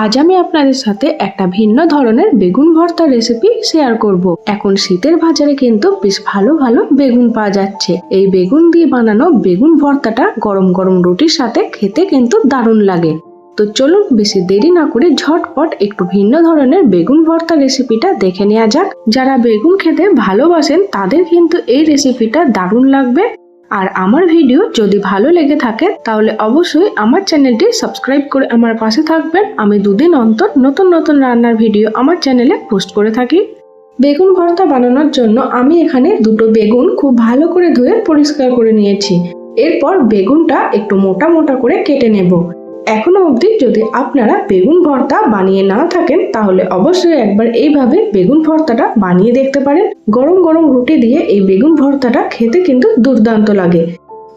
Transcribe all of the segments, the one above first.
আজ আমি আপনাদের সাথে একটা ভিন্ন ধরনের বেগুন ভর্তা রেসিপি শেয়ার করব। এখন শীতের বাজারে কিন্তু বেশ ভালো ভালো বেগুন পাওয়া যাচ্ছে। এই বেগুন দিয়ে বানানো বেগুন ভর্তাটা গরম গরম রুটির সাথে খেতে কিন্তু দারুণ লাগে। তো চলুন বেশি দেরি না করে ঝটপট একটু ভিন্ন ধরনের বেগুন ভর্তা রেসিপিটা দেখে নেওয়া যাক। যারা বেগুন খেতে ভালোবাসেন, তাদের কিন্তু এই রেসিপিটা দারুণ লাগবে। আর আমার ভিডিও যদি ভালো লেগে থাকে, তাহলে অবশ্যই আমার চ্যানেলটি সাবস্ক্রাইব করে আমার পাশে থাকবেন। আমি দুদিন অন্তর নতুন নতুন রান্নার ভিডিও আমার চ্যানেলে পোস্ট করে থাকি। বেগুন ভর্তা বানানোর জন্য আমি এখানে দুটো বেগুন খুব ভালো করে ধুয়ে পরিষ্কার করে নিয়েছি। এরপর বেগুনটা একটু মোটা মোটা করে কেটে নেব। এখনও অবধি যদি আপনারা বেগুন ভর্তা বানিয়ে না থাকেন, তাহলে অবশ্যই একবার এইভাবে বেগুন ভর্তাটা বানিয়ে দেখতে পারেন। গরম গরম রুটি দিয়ে এই বেগুন ভর্তাটা খেতে কিন্তু দুর্দান্ত লাগে।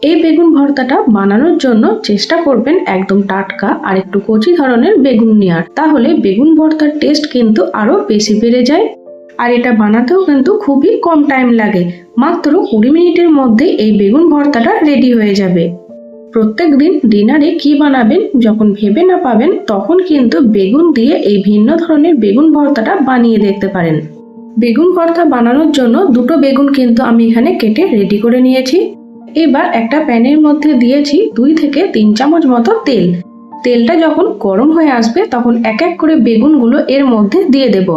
এই বেগুন ভর্তাটা বানানোর জন্য চেষ্টা করবেন একদম টাটকা আর একটু কচি ধরনের বেগুন নেওয়ার। তাহলে বেগুন ভর্তার টেস্ট কিন্তু আরও বেশি বেড়ে যায়। আর এটা বানাতেও কিন্তু খুবই কম টাইম লাগে। মাত্র কুড়ি মিনিটের মধ্যে এই বেগুন ভর্তাটা রেডি হয়ে যাবে। প্রত্যেক দিন ডিনারে কি বানাবেন, যখন ভেবে না পাবেন, তখন কিন্তু বেগুন দিয়ে এই ভিন্ন ধরনের বেগুন ভর্তাটা বানিয়ে দেখতে পারেন। বেগুন ভর্তা বানানোর জন্য দুটো বেগুন কিন্তু আমি এখানে কেটে রেডি করে নিয়েছি। এবার একটা প্যানের মধ্যে দিয়েছি দুই থেকে তিন চামচ মতো তেল। তেলটা যখন গরম হয়ে আসবে, তখন এক এক করে বেগুনগুলো এর মধ্যে দিয়ে দেব।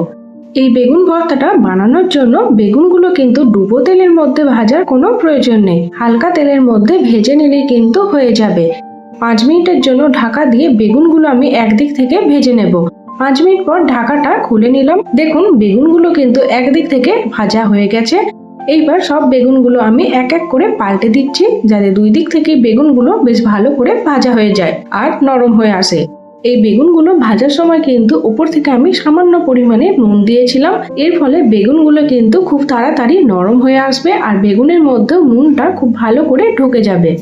এই বেগুন ভর্তাটা বানানোর জন্য বেগুনগুলো কিন্তু ডুবো তেলের মধ্যে ভাজার কোনো প্রয়োজন নেই। হালকা তেলের মধ্যে ভেজে নিলেই কিন্তু হয়ে যাবে। পাঁচ মিনিটের জন্য ঢাকা দিয়ে বেগুনগুলো আমি একদিক থেকে ভেজে নেব। পাঁচ মিনিট পর ঢাকাটা খুলে নিলাম। দেখুন, বেগুনগুলো কিন্তু একদিক থেকে ভাজা হয়ে গেছে। এইবার সব বেগুনগুলো আমি এক এক করে পাল্টে দিচ্ছি, যাতে দুই দিক থেকে বেগুনগুলো বেশ ভালো করে ভাজা হয়ে যায় আর নরম হয়ে আসে। এই বেগুনগুলো ভাজার সময় কিন্তু উপর থেকে আমি সামান্য পরিমাণে নুন দিয়েছিলাম। এর ফলে বেগুনগুলো কিন্তু খুব তাড়াতাড়ি নরম হয়ে আসবে আর বেগুনের মধ্যেও নুনটা খুব ভালো করে ঢুকে যাবে।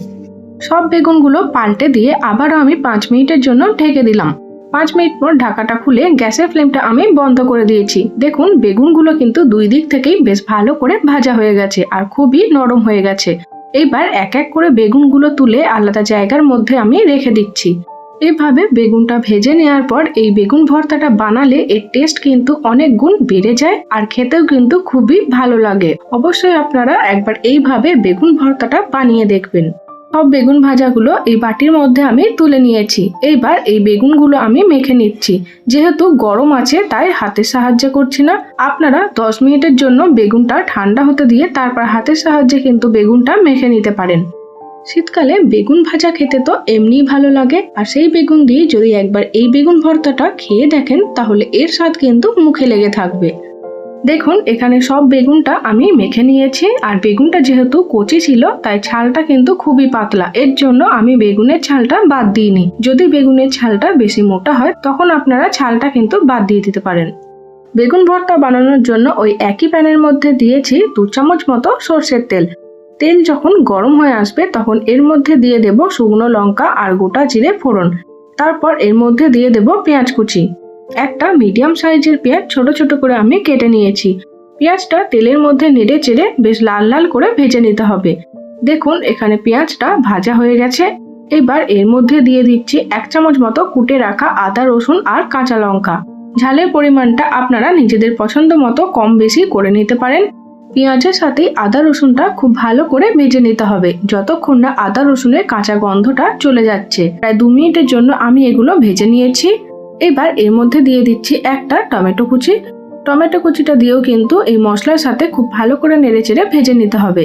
সব বেগুনগুলো পাল্টে দিয়ে আবারও আমি পাঁচ মিনিটের জন্য ঢেকে দিলাম। পাঁচ মিনিট পর ঢাকাটা খুলে গ্যাসের ফ্লেমটা আমি বন্ধ করে দিয়েছি। দেখুন, বেগুনগুলো কিন্তু দুই দিক থেকেই বেশ ভালো করে ভাজা হয়ে গেছে আর খুবই নরম হয়ে গেছে। এইবার এক এক করে বেগুনগুলো তুলে আলাদা জায়গার মধ্যে আমি রেখে দিচ্ছি। এভাবে বেগুনটা ভেজে নেওয়ার পর এই বেগুন ভর্তাটা বানালে এর টেস্ট কিন্তু অনেক গুণ বেড়ে যায় আর খেতেও কিন্তু খুবই ভালো লাগে। অবশ্যই আপনারা একবার এইভাবে বেগুন ভর্তাটা বানিয়ে দেখবেন। সব বেগুন ভাজাগুলো এই বাটির মধ্যে আমি তুলে নিয়েছি। এইবার এই বেগুনগুলো আমি মেখে নিচ্ছি। যেহেতু গরম আছে, তাই হাতের সাহায্যে করছি না। আপনারা দশ মিনিটের জন্য বেগুনটা ঠান্ডা হতে দিয়ে তারপর হাতের সাহায্যে কিন্তু বেগুনটা মেখে নিতে পারেন। শীতকালে বেগুন ভাজা খেতে তো এমনিই ভালো লাগে। আর সেই বেগুন দিয়ে যদি একবার এই বেগুন ভর্তাটা খেয়ে দেখেন, তাহলে এর স্বাদ কিন্তু মুখে লেগে থাকবে। দেখুন, এখানে সব বেগুনটা আমি মেখে নিয়েছি। আর বেগুনটা যেহেতু কচি ছিল, তাই ছালটা কিন্তু খুবই পাতলা। এর জন্য আমি বেগুনের ছালটা বাদ দিইনি। যদি বেগুনের ছালটা বেশি মোটা হয়, তখন আপনারা ছালটা কিন্তু বাদ দিয়ে দিতে পারেন। বেগুন ভর্তা বানানোর জন্য ওই একই প্যানের মধ্যে দিয়েছি দু চামচ মতো সর্ষের তেল। তেল যখন গরম হয়ে আসবে, তখন এর মধ্যে দিয়ে দেব শুকনো লঙ্কা আর গোটা জিরে ফোড়ন। তারপর এর মধ্যে দিয়ে দেব পেঁয়াজ কুচি। একটা মিডিয়াম সাইজের পেঁয়াজ ছোট ছোট করে আমি কেটে নিয়েছি। পেঁয়াজটা তেলের মধ্যে নেড়ে চেড়ে বেশ লাল লাল করে ভেজে নিতে হবে। দেখুন, এখানে পেঁয়াজটা ভাজা হয়ে গেছে। এবার এর মধ্যে দিয়ে দিচ্ছি এক চামচ মতো কুটে রাখা আদা, রসুন আর কাঁচা লঙ্কা। ঝালের পরিমাণটা আপনারা নিজেদের পছন্দ মতো কম বেশি করে নিতে পারেন। পেঁয়াজের সাথে আদা রসুনটা খুব ভালো করে ভেজে নিতে হবে, যতক্ষণ না আদা রসুনের কাঁচা গন্ধটা চলে যাচ্ছে। প্রায় দু মিনিটের জন্য আমি এগুলো ভেজে নিয়েছি। এবার এর মধ্যে দিয়ে দিচ্ছি একটা টমেটো কুচি। টমেটো কুচিটা দিয়েও কিন্তু এই মশলার সাথে খুব ভালো করে নেড়েচেড়ে ভেজে নিতে হবে।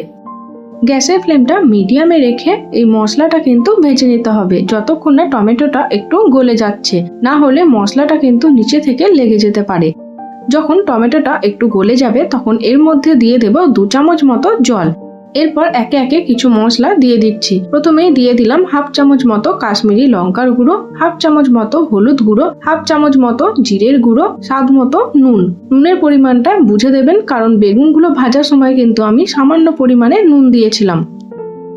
গ্যাসের ফ্লেমটা মিডিয়ামে রেখে এই মশলাটা কিন্তু ভেজে নিতে হবে, যতক্ষণ না টমেটোটা একটু গলে যাচ্ছে। না হলে মশলাটা কিন্তু নিচে থেকে লেগে যেতে পারে। যখন টমেটোটা একটু গলে যাবে, তখন এর মধ্যে দিয়ে দেব দু চামচ মতো জল। এরপর একে একে কিছু মশলা দিয়ে দিচ্ছি। প্রথমেই দিয়ে দিলাম হাফ চামচ মতো কাশ্মীরি লঙ্কার গুঁড়ো, হাফ চামচ মতো হলুদ গুঁড়ো, হাফ চামচ মতো জিরের গুঁড়ো, স্বাদ মতো নুন। নুনের পরিমাণটা বুঝে দেবেন, কারণ বেগুনগুলো ভাজার সময় কিন্তু আমি সামান্য পরিমাণে নুন দিয়েছিলাম।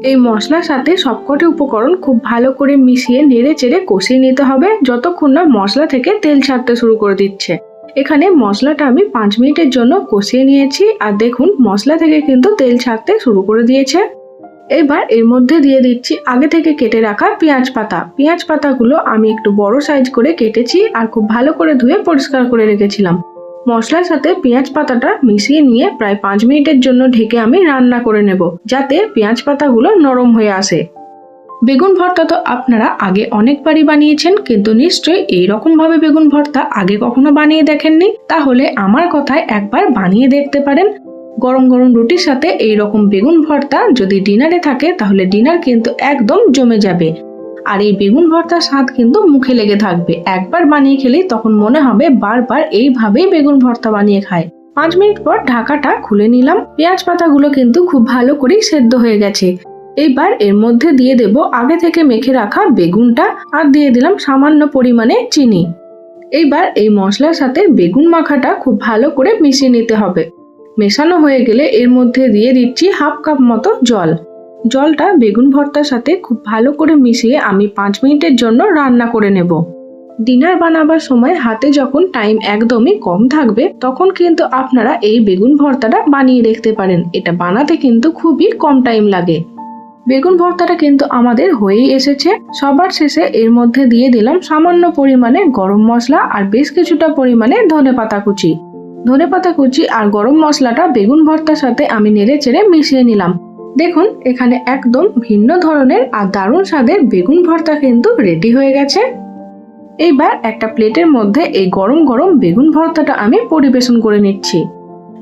এই মশলার সাথে সবকটি উপকরণ খুব ভালো করে মিশিয়ে নেড়ে চেড়ে কষিয়ে নিতে হবে, যতক্ষণ না মশলা থেকে তেল ছাড়তে শুরু করে দিচ্ছে। এখানে মশলাটা আমি পাঁচ মিনিটের জন্য কষিয়ে নিয়েছি, আর দেখুন মশলা থেকে কিন্তু তেল ছাড়তে শুরু করে দিয়েছে। এবার এর মধ্যে দিয়ে দিচ্ছি আগে থেকে কেটে রাখা পেঁয়াজ পাতা। পেঁয়াজ পাতাগুলো আমি একটু বড় সাইজ করে কেটেছি আর খুব ভালো করে ধুয়ে পরিষ্কার করে রেখেছিলাম। মশলার সাথে পেঁয়াজ পাতাটা মিশিয়ে নিয়ে প্রায় পাঁচ মিনিটের জন্য ঢেকে আমি রান্না করে নেব, যাতে পেঁয়াজ পাতাগুলো নরম হয়ে আসে। বেগুন ভর্তা তো আপনারা আগে অনেকবারই বানিয়েছেন, কিন্তু নিশ্চয়ই এইরকম ভাবে বেগুন ভর্তা আগে কখনো বানিয়ে দেখেননি? তাহলে আমার কথায় একবার বানিয়ে দেখতে পারেন। গরম গরম রুটির সাথে এই রকম বেগুন ভর্তা যদি ডিনারে থাকে, তাহলে ডিনার কিন্তু একদম জমে যাবে। আর এই বেগুন ভর্তার স্বাদ কিন্তু মুখে লেগে থাকবে। একবার বানিয়ে খেলেই তখন মনে হবে বারবার এইভাবেই বেগুন ভর্তা বানিয়ে খায়। পাঁচ মিনিট পর ঢাকাটা খুলে নিলাম। পেঁয়াজ পাতাগুলো কিন্তু খুব ভালো করেই সেদ্ধ হয়ে গেছে। এইবার এর মধ্যে দিয়ে দেব আগে থেকে মেখে রাখা বেগুনটা আর দিয়ে দিলাম সামান্য পরিমাণে চিনি। এইবার এই মশলার সাথে বেগুন মাখাটা খুব ভালো করে মিশিয়ে নিতে হবে। মেশানো হয়ে গেলে এর মধ্যে দিয়ে দিচ্ছি হাফ কাপ মতো জল। জলটা বেগুন ভর্তার সাথে খুব ভালো করে মিশিয়ে আমি পাঁচ মিনিটের জন্য রান্না করে নেব। ডিনার বানাবার সময় হাতে যখন টাইম একদমই কম থাকবে, তখন কিন্তু আপনারা এই বেগুন ভর্তাটা বানিয়ে দেখতে পারেন। এটা বানাতে কিন্তু খুবই কম টাইম লাগে। বেগুন ভর্তাটা কিন্তু আমাদের হয়েই এসেছে। সবার শেষে এর মধ্যে দিয়ে দিলাম সামান্য পরিমাণে গরম মশলা আর বেশ কিছুটা পরিমাণে ধনে পাতা কুচি। ধনে পাতা কুচি আর গরম মশলাটা বেগুন ভর্তার সাথে আমি নেড়ে চেড়ে মিশিয়ে নিলাম। দেখুন, এখানে একদম ভিন্ন ধরনের আর দারুণ স্বাদের বেগুন ভর্তা কিন্তু রেডি হয়ে গেছে। এইবার একটা প্লেটের মধ্যে এই গরম গরম বেগুন ভর্তাটা আমি পরিবেশন করে নিচ্ছি।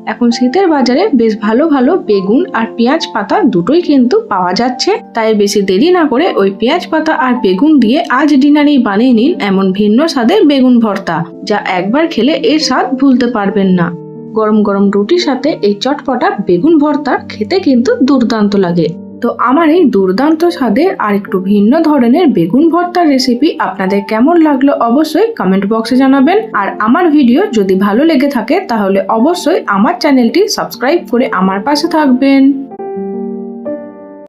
এখন শীতের বাজারে বেশ ভালো ভালো বেগুন আর পেঁয়াজ পাতা দুটোই কিন্তু পাওয়া যাচ্ছে। তাই বেশি দেরি না করে ওই পেঁয়াজ পাতা আর বেগুন দিয়ে আজ ডিনারেই বানিয়ে নিন এমন ভিন্ন স্বাদের বেগুন ভর্তা, যা একবার খেলে এর স্বাদ ভুলতে পারবেন না। গরম গরম রুটির সাথে এই চটপটা বেগুন ভর্তা খেতে কিন্তু দুর্দান্ত লাগে। তো আমার এই দুর্দান্ত স্বাদের আর একটু ভিন্ন ধরনের বেগুন ভর্তার রেসিপি আপনাদের কেমন লাগল অবশ্যই কমেন্ট বক্সে জানাবেন। আর আমার ভিডিও যদি ভালো লেগে থাকে তাহলে অবশ্যই আমার চ্যানেলটি সাবস্ক্রাইব করে আমার পাশে থাকবেন।